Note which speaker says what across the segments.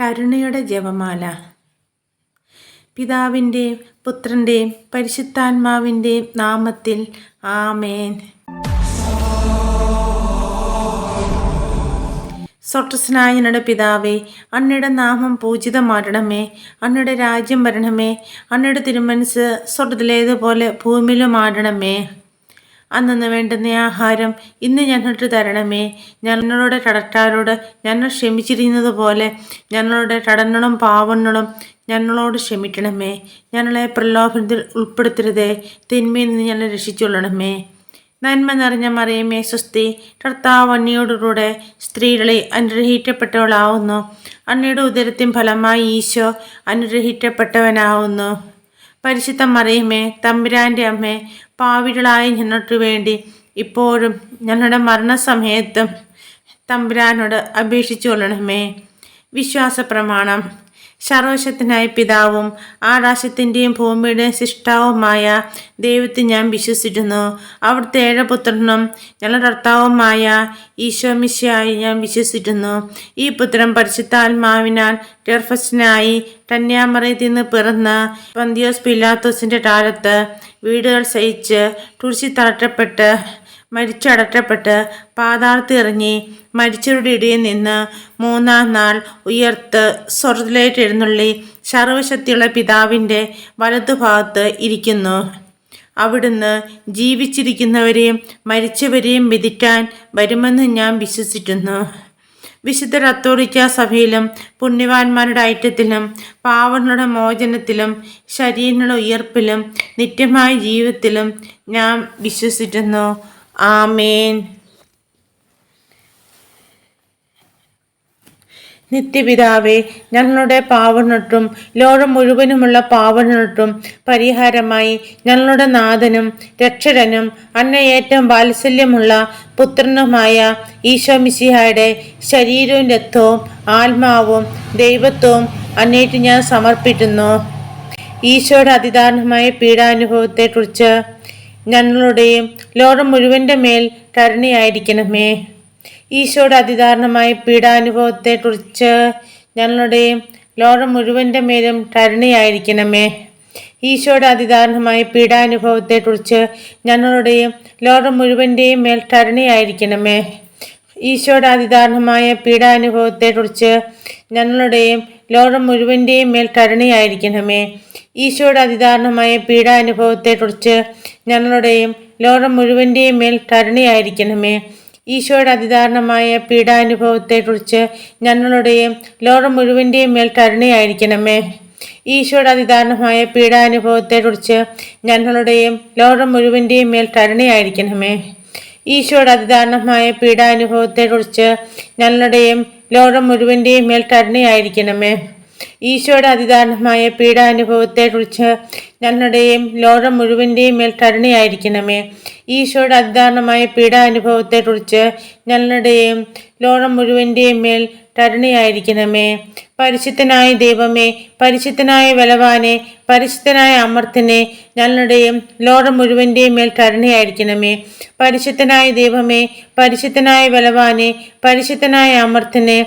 Speaker 1: കരുണയുടെ ജപമാല. പിതാവിന്റെയും പുത്രന്റെയും പരിശുദ്ധാത്മാവിന്റെയും നാമത്തിൽ ആമേൻ. സ്വർട്ടസ്നായ പിതാവേ അണ്ണയുടെ നാമം പൂജിതമാടണമേ അണ്ണയുടെ രാജ്യം വരണമേ അണ്ണയുടെ തിരുമനസ് സ്വർഗത്തിലേതുപോലെ ഭൂമിയിലും ആടണമേ അന്നു വേണ്ടുന്ന ആഹാരം ഇന്ന് ഞങ്ങൾക്ക് തരണമേ. ഞങ്ങളുടെ കടക്കാരോട് ഞങ്ങൾ ക്ഷമിച്ചിരുന്നത് പോലെ ഞങ്ങളുടെ കടങ്ങളും പാവങ്ങളും ഞങ്ങളോട് ക്ഷമിക്കണമേ. ഞങ്ങളെ പ്രലോഭനത്തിൽ ഉൾപ്പെടുത്തരുതേ. തിന്മയിൽ നിന്ന് ഞങ്ങളെ രക്ഷിച്ചുകൊള്ളണമേ. നന്മ നിറഞ്ഞ മറിയമേ സ്വസ്തി കർത്താവ് സ്ത്രീകളെ അനുഗ്രഹിക്കപ്പെട്ടവളാവുന്നു. അന്നയുടെ ഉദരത്തിൻ ഫലമായി ഈശോ അനുഗ്രഹിക്കപ്പെട്ടവനാവുന്നു. പരിശുദ്ധ മറിയമേ തമ്പുരാന്റെ അമ്മേ പാവികളായ ഞങ്ങൾക്ക് വേണ്ടി ഇപ്പോഴും ഞങ്ങളുടെ മരണസമയത്തും തമ്പുരാനോട് അപേക്ഷിച്ചു കൊള്ളണമേ വിശ്വാസ പ്രമാണം സർവശക്തനായ പിതാവും ആകാശത്തിന്റെയും ഭൂമിയുടെയും സൃഷ്ടാവുമായ ദൈവത്തെ ഞാൻ വിശ്വസിക്കുന്നു അവിടുത്തെ ഏഴപുത്രനും ഞങ്ങളുടെ കർത്താവുമായ ഈശോമിശയായി ഞാൻ വിശ്വസിക്കുന്നു ഈ പുത്രൻ പരിശുദ്ധാത്മാവിനാൽ ഗർഭസ്ഥനായി കന്യാമറയത്തിൽ നിന്ന് പിറന്ന് പന്തിയോസ് പിലാത്തോസിന്റെ കാലത്ത് വീടുകൾ സഹിച്ച് തുളസി തളട്ടപ്പെട്ട് മരിച്ചടറ്റപ്പെട്ട് പാതാളത്തിറങ്ങി മരിച്ചവരുടെ ഇടയിൽ നിന്ന് മൂന്നാം നാൾ ഉയർത്ത് സ്വർഗത്തിലേക്ക് എഴുന്നള്ളി സർവശക്തിയുള്ള പിതാവിന്റെ വലതുഭാഗത്ത് ഇരിക്കുന്നു. അവിടുന്ന് ജീവിച്ചിരിക്കുന്നവരെയും മരിച്ചവരെയും വിധിക്കാൻ വരുമെന്ന് ഞാൻ വിശ്വസിക്കുന്നു വിശുദ്ധ കത്തോലിക്ക സഭയിലും പുണ്യവാന്മാരുടെ ഐറ്റത്തിലും പാവങ്ങളുടെ മോചനത്തിലും ശരീരങ്ങളുടെ ഉയർപ്പിലും നിത്യമായ ജീവിതത്തിലും ഞാൻ വിശ്വസിക്കുന്നു ആമേൻ. നിത്യപിതാവേ ഞങ്ങളുടെ പാവനൊട്ടും ലോകം മുഴുവനുമുള്ള പാവനൊട്ടും പരിഹാരമായി ഞങ്ങളുടെ നാഥനും രക്ഷകനും അന്നയേറ്റവും വാത്സല്യമുള്ള പുത്രനുമായ ഈശോമിസിഹായുടെ ശരീരവും രക്തവും ആത്മാവും ദൈവത്വവും അന്നേറ്റ് ഞാൻ സമർപ്പിക്കുന്നു. ഈശോയുടെ അതിദാരണമായ പീഡാനുഭവത്തെക്കുറിച്ച് ഞങ്ങളുടെയും ലോകം മുഴുവന്റെ മേൽ കരുണയായിരിക്കണമേ. ഈശോയുടെ അതിദാരുണമായ പീഡാനുഭവത്തെക്കുറിച്ച് ഞങ്ങളുടെയും ലോകം മുഴുവന്റെ മേലും കരുണയായിരിക്കണമേ. ഈശോയുടെ അതിദാരുണമായ പീഡാനുഭവത്തെക്കുറിച്ച് ഞങ്ങളുടെയും ലോകം മുഴുവന്റെയും മേൽ കരുണയായിരിക്കണമേ. ഈശോയുടെ അതിദാരുണമായ പീഡാനുഭവത്തെക്കുറിച്ച് ഞങ്ങളുടെയും ലോകം മുഴുവന്റെയും മേൽ കരുണയായിരിക്കണമേ. ഈശോയുടെ അതിദാരുണമായ പീഡാനുഭവത്തെക്കുറിച്ച് ഞങ്ങളുടെയും ലോകം മുഴുവന്റെയും മേൽ കരുണയായിരിക്കണമേ. ഈശോയുടെ അതിദാരുണമായ പീഡാനുഭവത്തെക്കുറിച്ച് ഞങ്ങളുടെയും ലോകം മുഴുവന്റെയും മേൽ കരുണയായിരിക്കണമേ. ഈശോയുടെ അതിദാരുണമായ പീഡാനുഭവത്തെക്കുറിച്ച് ഞങ്ങളുടെയും ലോകം മുഴുവന്റെയും മേൽ കരുണയായിരിക്കണമേ. ഈശോയുടെ അതിദാരുണമായ പീഡാനുഭവത്തെക്കുറിച്ച് ഞങ്ങളുടെയും ലോകം മുഴുവന്റെയും മേൽ കരുണയായിരിക്കണമേ. ഈശോയുടെ പീഡാനുഭവത്തെ പീഡാനുഭവത്തെക്കുറിച്ച് ഞങ്ങളുടെയും ലോകം മുഴുവന്റെയും മേൽ കരുണയായിരിക്കണമേ. ഈശോയുടെ അതിദാരുണമായ പീഡാനുഭവത്തെക്കുറിച്ച് ഞങ്ങളുടെയും ലോകം മുഴുവന്റെയും മേൽ കരുണയായിരിക്കണമേ. പരിശുദ്ധനായ ദൈവമേ പരിശുദ്ധനായ വിലവാനെ പരിശുദ്ധനായ അമർത്തിനെ ഞങ്ങളുടെയും ലോകം മുഴുവന്റെയും മേൽ കരുണയായിരിക്കണമേ. പരിശുദ്ധനായ ദൈവമേ പരിശുദ്ധനായ വിലവാനെ പരിശുദ്ധനായ അമർത്തിനെ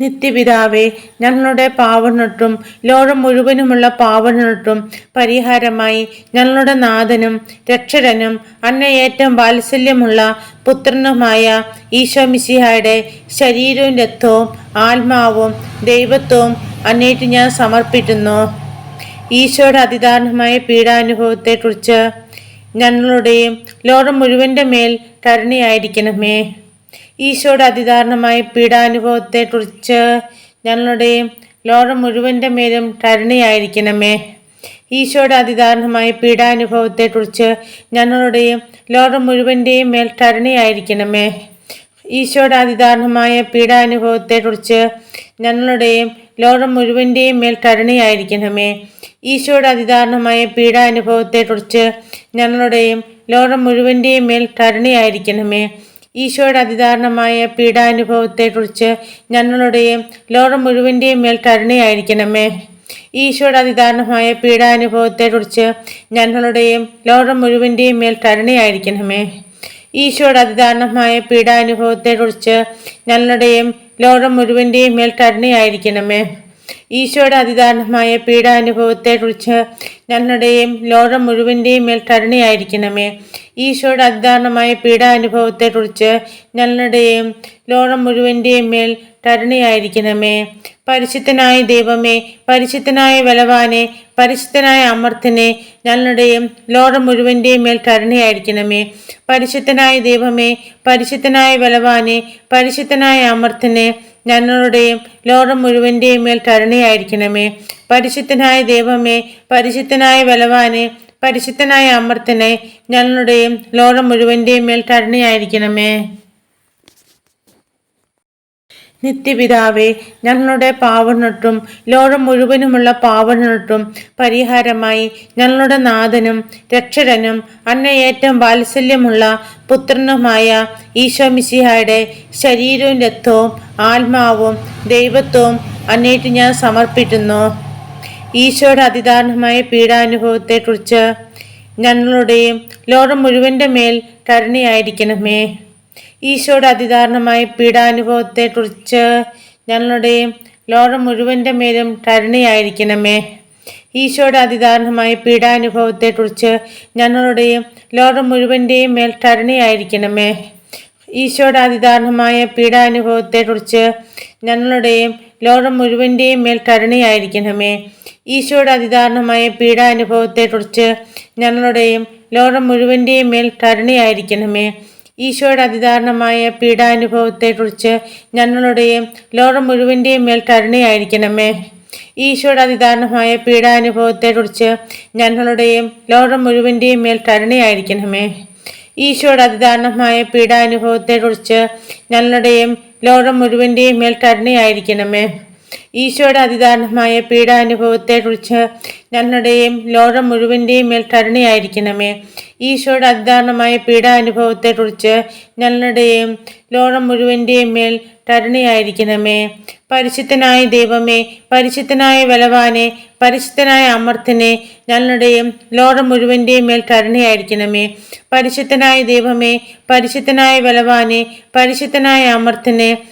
Speaker 1: നിത്യപിതാവേ ഞങ്ങളുടെ പാവനൊട്ടും ലോകം മുഴുവനുമുള്ള പാവനൊട്ടും പരിഹാരമായി ഞങ്ങളുടെ നാഥനും രക്ഷകനും അന്നയേറ്റം വാത്സല്യമുള്ള പുത്രനുമായ ഈശോമിസിഹായുടെ ശരീരവും രക്തവും ആത്മാവും ദൈവത്വവും അന്നേറ്റ് ഞാൻ സമർപ്പിക്കുന്നു. ഈശോയുടെ അതിദാരുണമായ പീഡാനുഭവത്തെക്കുറിച്ച് ഞങ്ങളുടെയും ലോകം മുഴുവന്റെ മേൽ കരുണയായിരിക്കണമേ. ഈശോയുടെ അതിദാരുണമായ പീഡാനുഭവത്തെക്കുറിച്ച് ഞങ്ങളുടെ ലോകം മുഴുവന്റെ മേലും കരുണയായിരിക്കണമേ. ഈശോയുടെ അതിദാരുണമായ പീഡാനുഭവത്തെക്കുറിച്ച് ഞങ്ങളുടെയും ലോകം മുഴുവന്റെയും മേൽ കരുണയായിരിക്കണമേ. ഈശോയുടെ അതിദാരുണമായ പീഡാനുഭവത്തെക്കുറിച്ച് ഞങ്ങളുടെയും ലോകം മുഴുവന്റെയും മേൽ കരുണയായിരിക്കണമേ. ഈശോയുടെ അതിദാരുണമായ പീഡാനുഭവത്തെക്കുറിച്ച് ഞങ്ങളുടെയും ലോകം മുഴുവന്റെയും മേൽ കരുണയായിരിക്കണമേ. ഈശോയുടെ അതിദാരണമായ പീഡാനുഭവത്തെക്കുറിച്ച് ഞങ്ങളുടെയും ലോകം മുഴുവന്റെയും മേൽ കരുണയായിരിക്കണമേ. ഈശോയുടെ അതിദാരണമായ പീഡാനുഭവത്തെക്കുറിച്ച് ഞങ്ങളുടെയും ലോകം മുഴുവന്റെയും മേൽ കരുണയായിരിക്കണമേ. ഈശോയുടെ അതിദാരണമായ പീഡാനുഭവത്തെക്കുറിച്ച് ഞങ്ങളുടെയും ലോകം മുഴുവന്റെയും മേൽ കരുണയായിരിക്കണമേ. ഈശോയുടെ അതിദാരണമായ പീഡാനുഭവത്തെക്കുറിച്ച് ഞങ്ങളുടെയും ലോകം മുഴുവന്റെയും മേൽ കരുണയായിരിക്കണമേ. ഈശോയുടെ അതിദാരുണമായ പീഡാനുഭവത്തെക്കുറിച്ച് ഞങ്ങളുടെയും ലോകം മുഴുവന്റെയും മേൽ കരുണയായിരിക്കണമേ. പരിശുദ്ധനായ ദൈവമേ പരിശുദ്ധനായ വിലവാനെ പരിശുദ്ധനായ അമർത്തിനെ ഞങ്ങളുടെയും ലോകം മുഴുവന്റെയും മേൽ കരുണയായിരിക്കണമേ. പരിശുദ്ധനായ ദൈവമേ പരിശുദ്ധനായ വിലവാനെ പരിശുദ്ധനായ അമർത്തിനെ ഞങ്ങളുടെയും ലോകം മുഴുവന്റെയും മേൽ കരുണയായിരിക്കണമേ. പരിശുദ്ധനായ ദൈവമേ പരിശുദ്ധനായ ബലവാനെ പരിശുദ്ധനായ അമർത്തിനെ ഞങ്ങളുടെയും ലോകം മുഴുവന്റെയും മേൽ കരുണയായിരിക്കണമേ നിത്യപിതാവേ ഞങ്ങളുടെ പാവനൊട്ടും ലോകം മുഴുവനുമുള്ള പാവനൊട്ടും പരിഹാരമായി ഞങ്ങളുടെ നാഥനും രക്ഷകനും അന്നയേറ്റം വാത്സല്യമുള്ള പുത്രനുമായ ഈശോമിശിഹായുടെ ശരീരവും രക്തവും ആത്മാവും ദൈവത്വവും അന്നേറ്റ് ഞാൻ സമർപ്പിക്കുന്നു. ഈശോയുടെ അതിദാരുണമായ പീഡാനുഭവത്തെക്കുറിച്ച് ഞങ്ങളുടെയും ലോകം മുഴുവന്റെ മേൽ കരുണയായിരിക്കണമേ. ഈശോയുടെ അതിദാരുണമായ പീഡാനുഭവത്തെക്കുറിച്ച് ഞങ്ങളുടെയും ലോകം മുഴുവന്റെ മേലും കരുണയായിരിക്കണമേ. ഈശോയുടെ അതിദാരുണമായ പീഡാനുഭവത്തെക്കുറിച്ച് ഞങ്ങളുടെയും ലോകം മുഴുവന്റെയും മേൽ കരുണയായിരിക്കണമേ. ഈശോയുടെ അതിദാരുണമായ പീഡാനുഭവത്തെക്കുറിച്ച് ഞങ്ങളുടെയും ലോകം മുഴുവന്റെയും മേൽ കരുണയായിരിക്കണമേ. ഈശോയുടെ അതിദാരുണമായ പീഡാനുഭവത്തെക്കുറിച്ച് ഞങ്ങളുടെയും ലോകം മുഴുവന്റെയും മേൽ കരുണയായിരിക്കണമേ. ഈശോയുടെ അതിദാരുണമായ പീഡാനുഭവത്തെക്കുറിച്ച് ഞങ്ങളുടെയും ലോകം മുഴുവന്റെയും മേൽ കരുണയായിരിക്കണമേ. ഈശോയുടെ അതിദാരണമായ പീഡാനുഭവത്തെക്കുറിച്ച് ഞങ്ങളുടെയും ലോകം മുഴുവന്റെയും മേൽ കരുണയായിരിക്കണമേ. ഈശോയുടെ അതിദാരണമായ പീഡാനുഭവത്തെക്കുറിച്ച് ഞങ്ങളുടെയും ലോകം മുഴുവന്റെയും മേൽ കരുണയായിരിക്കണമേ. ഈശോയുടെ അതിദാരുണമായ പീഡാനുഭവത്തെക്കുറിച്ച് ഞങ്ങളുടെയും ലോകം മുഴുവന്റെയും മേൽ കരുണയായിരിക്കണമേ. ഈശോയുടെ അതിദാരുണമായ പീഡാനുഭവത്തെക്കുറിച്ച് ഞങ്ങളുടെയും ലോകം മുഴുവന്റെയും മേൽ കരുണയായിരിക്കണമേ. പരിശുദ്ധനായ ദൈവമേ പരിശുദ്ധനായ ബലവാനെ പരിശുദ്ധനായ അമർത്തിനെ ഞങ്ങളുടെയും ലോകം മുഴുവന്റെയും മേൽ കരുണയായിരിക്കണമേ. പരിശുദ്ധനായ ദൈവമേ പരിശുദ്ധനായ ബലവാനെ പരിശുദ്ധനായ അമർത്തിനെ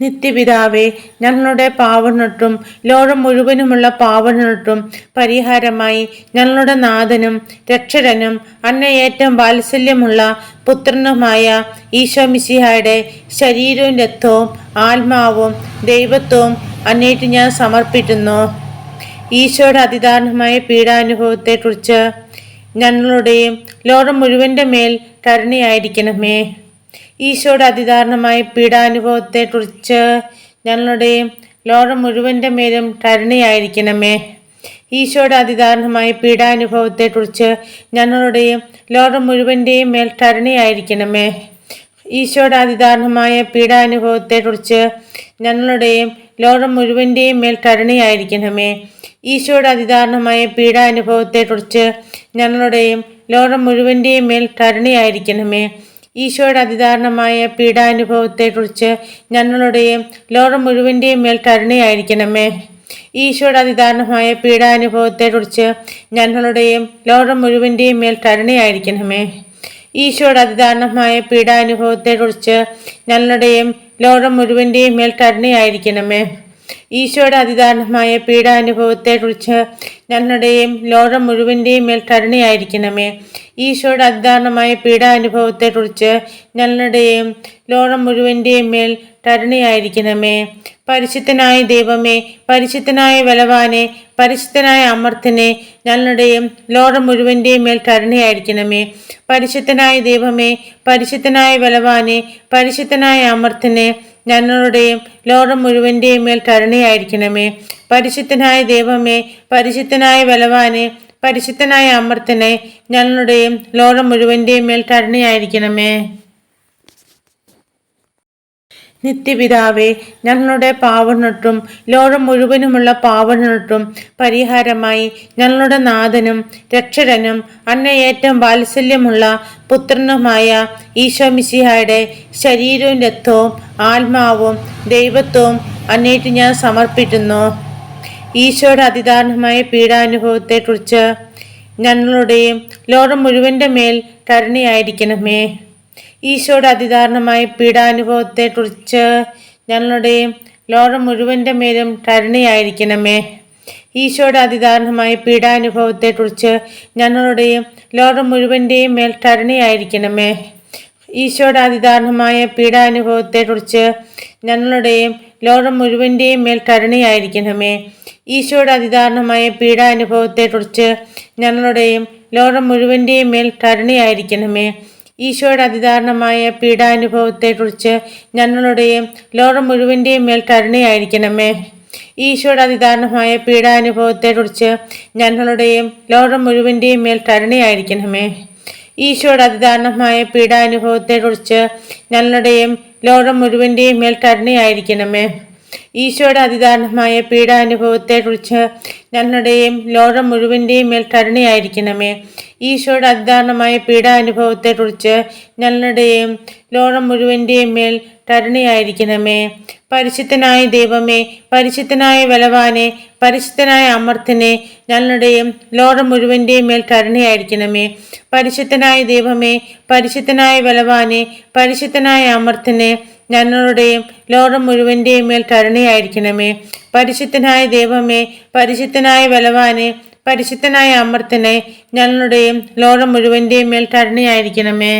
Speaker 1: നിത്യപിതാവേ ഞങ്ങളുടെ പാവനൊട്ടും ലോകം മുഴുവനുമുള്ള പാവനൊട്ടും പരിഹാരമായി ഞങ്ങളുടെ നാഥനും രക്ഷകനും അന്നയേറ്റം വാത്സല്യമുള്ള പുത്രനുമായ ഈശോമിശിഹായുടെ ശരീരവും രക്തവും ആത്മാവും ദൈവത്വവും അന്നേറ്റ് ഞാൻ സമർപ്പിക്കുന്നു. ഈശോയുടെ അതിദാരുണമായ പീഡാനുഭവത്തെക്കുറിച്ച് ഞങ്ങളുടെയും ലോകം മുഴുവന്റെ മേൽ കരുണയായിരിക്കണമേ. ഈശോയുടെ അതിദാരണമായ പീഡാനുഭവത്തെക്കുറിച്ച് ഞങ്ങളുടെ ലോകം മുഴുവന്റെ മേലും കരുണയായിരിക്കണമേ. ഈശോയുടെ അതിദാരണമായ പീഡാനുഭവത്തെക്കുറിച്ച് ഞങ്ങളുടെ ലോകം മുഴുവന്റെയും മേൽ കരുണയായിരിക്കണമേ. ഈശോയുടെ അതിദാരണമായ പീഡാനുഭവത്തെക്കുറിച്ച് ഞങ്ങളുടെ ലോകം മുഴുവന്റെയും മേൽ കരുണയായിരിക്കണമേ. ഈശോയുടെ അതിദാരണമായ പീഡാനുഭവത്തെക്കുറിച്ച് ഞങ്ങളുടെയും ലോകം മുഴുവന്റെയും മേൽ കരുണയായിരിക്കണമേ. ഈശോയുടെ അതിദാരണമായ പീഡാനുഭവത്തെക്കുറിച്ച് ഞങ്ങളുടെയും ലോകം മുഴുവന്റെയും മേൽ കരുണയായിരിക്കണമേ. ഈശോയുടെ അതിദാരണമായ പീഡാനുഭവത്തെക്കുറിച്ച് ഞങ്ങളുടെയും ലോകം മുഴുവന്റെയും മേൽ കരുണയായിരിക്കണമേ. ഈശോയുടെ അതിദാരണമായ പീഡാനുഭവത്തെക്കുറിച്ച് ഞങ്ങളുടെയും ലോകം മുഴുവന്റെയും മേൽ കരുണയായിരിക്കണമേ. ഈശോയുടെ അതിദാരണമായ പീഡാനുഭവത്തെക്കുറിച്ച് ഞങ്ങളുടെയും ലോകം മുഴുവന്റെയും മേൽ കരുണയായിരിക്കണമേ. ഈശോയുടെ അതിദാരുണമായ പീഡാനുഭവത്തെക്കുറിച്ച് ഞങ്ങളുടെയും ലോകം മുഴുവന്റെയും മേൽ കരുണയായിരിക്കണമേ. പരിശുദ്ധനായ ദൈവമേ പരിശുദ്ധനായ ബലവാനെ പരിശുദ്ധനായ അമർത്തിനെ ഞങ്ങളുടെയും ലോകം മുഴുവന്റെയും മേൽ കരുണയായിരിക്കണമേ. പരിശുദ്ധനായ ദൈവമേ പരിശുദ്ധനായ ബലവാനെ പരിശുദ്ധനായ അമർത്തിനെ ഞങ്ങളുടെയും ലോകം മുഴുവന്റെയും മേൽ കരുണയായിരിക്കണമേ. പരിശുദ്ധനായ ദൈവമേ പരിശുദ്ധനായ ബലവാനെ പരിശുദ്ധനായ അമർത്തിനെ ഞങ്ങളുടെയും ലോകം മുഴുവന്റെയും മേൽ കരുണയായിരിക്കണമേ. നിത്യപിതാവേ ഞങ്ങളുടെ പാവനൊട്ടും ലോകം മുഴുവനുമുള്ള പാവനൊട്ടും പരിഹാരമായി ഞങ്ങളുടെ നാഥനും രക്ഷകനും അന്നയേറ്റം വാത്സല്യമുള്ള പുത്രനുമായ ഈശോ മിശിഹായുടെ ശരീരവും രക്തവും ആത്മാവും ദൈവത്വവും അന്നേറ്റ് ഞാൻ സമർപ്പിക്കുന്നു. ഈശോയുടെ അതിദാരുണമായ പീഡാനുഭവത്തെക്കുറിച്ച് ഞങ്ങളുടെയും ലോകം മുഴുവന്റെ മേൽ കരുണയായിരിക്കണമേ. ഈശോയുടെ അതിദാരുണമായ പീഡാനുഭവത്തെക്കുറിച്ച് ഞങ്ങളുടെയും ലോകം മുഴുവന്റെ മേലും കരുണയായിരിക്കണമേ. ഈശോയുടെ അതിദാരുണമായ പീഡാനുഭവത്തെക്കുറിച്ച് ഞങ്ങളുടെയും ലോകം മുഴുവന്റെയും മേൽ കരുണയായിരിക്കണമേ. ഈശോയുടെ അതിദാരുണമായ പീഡാനുഭവത്തെക്കുറിച്ച് ഞങ്ങളുടെയും ലോകം മുഴുവന്റെയും മേൽ കരുണയായിരിക്കണമേ. ഈശോയുടെ അതിദാരുണമായ പീഡാനുഭവത്തെക്കുറിച്ച് ഞങ്ങളുടെയും ലോകം മുഴുവന്റെയും മേൽ കരുണയായിരിക്കണമേ. ഈശോയുടെ അതിദാരുണമായ പീഡാനുഭവത്തെക്കുറിച്ച് ഞങ്ങളുടെയും ലോകം മുഴുവന്റെയും മേൽ കരുണയായിരിക്കണമേ. ഈശോയുടെ അതിദാരുണമായ പീഡാനുഭവത്തെക്കുറിച്ച് ഞങ്ങളുടെയും ലോകം മുഴുവന്റെയും മേൽ കരുണയായിരിക്കണമേ. ഈശോയുടെ അതിദാരുണമായ പീഡാനുഭവത്തെക്കുറിച്ച് ഞങ്ങളുടെയും ലോകം മുഴുവന്റെയും മേൽ കരുണയായിരിക്കണമേ. ഈശോയുടെ അതിദാരുണമായ പീഡാനുഭവത്തെക്കുറിച്ച് ഞങ്ങളുടെയും ലോകം മുഴുവന്റെയും മേൽ കരുണയായിരിക്കണമേ. ഈശോയുടെ അതിദാരുണമായ പീഡാനുഭവത്തെക്കുറിച്ച് ഞങ്ങളുടെയും ലോകം മുഴുവന്റെയും മേൽ കരുണയായിരിക്കണമേ. പരിശുദ്ധനായ ദൈവമേ പരിശുദ്ധനായ വിലവാനെ പരിശുദ്ധനായ അമർത്തിനെ ഞങ്ങളുടെയും ലോകം മുഴുവന്റെയും മേൽ കരുണയായിരിക്കണമേ. പരിശുദ്ധനായ ദൈവമേ പരിശുദ്ധനായ വിലവാനെ പരിശുദ്ധനായ അമർത്തിനെ ഞങ്ങളുടെയും ലോകം മുഴുവന്റെയും മേൽ കരുണയായിരിക്കണമേ. പരിശുദ്ധനായ ദൈവമേ പരിശുദ്ധനായ ബലവാനെ പരിശുദ്ധനായ അമൃത്തനെ ഞങ്ങളുടെയും ലോകം മുഴുവന്റെയും മേൽ കരുണയായിരിക്കണമേ.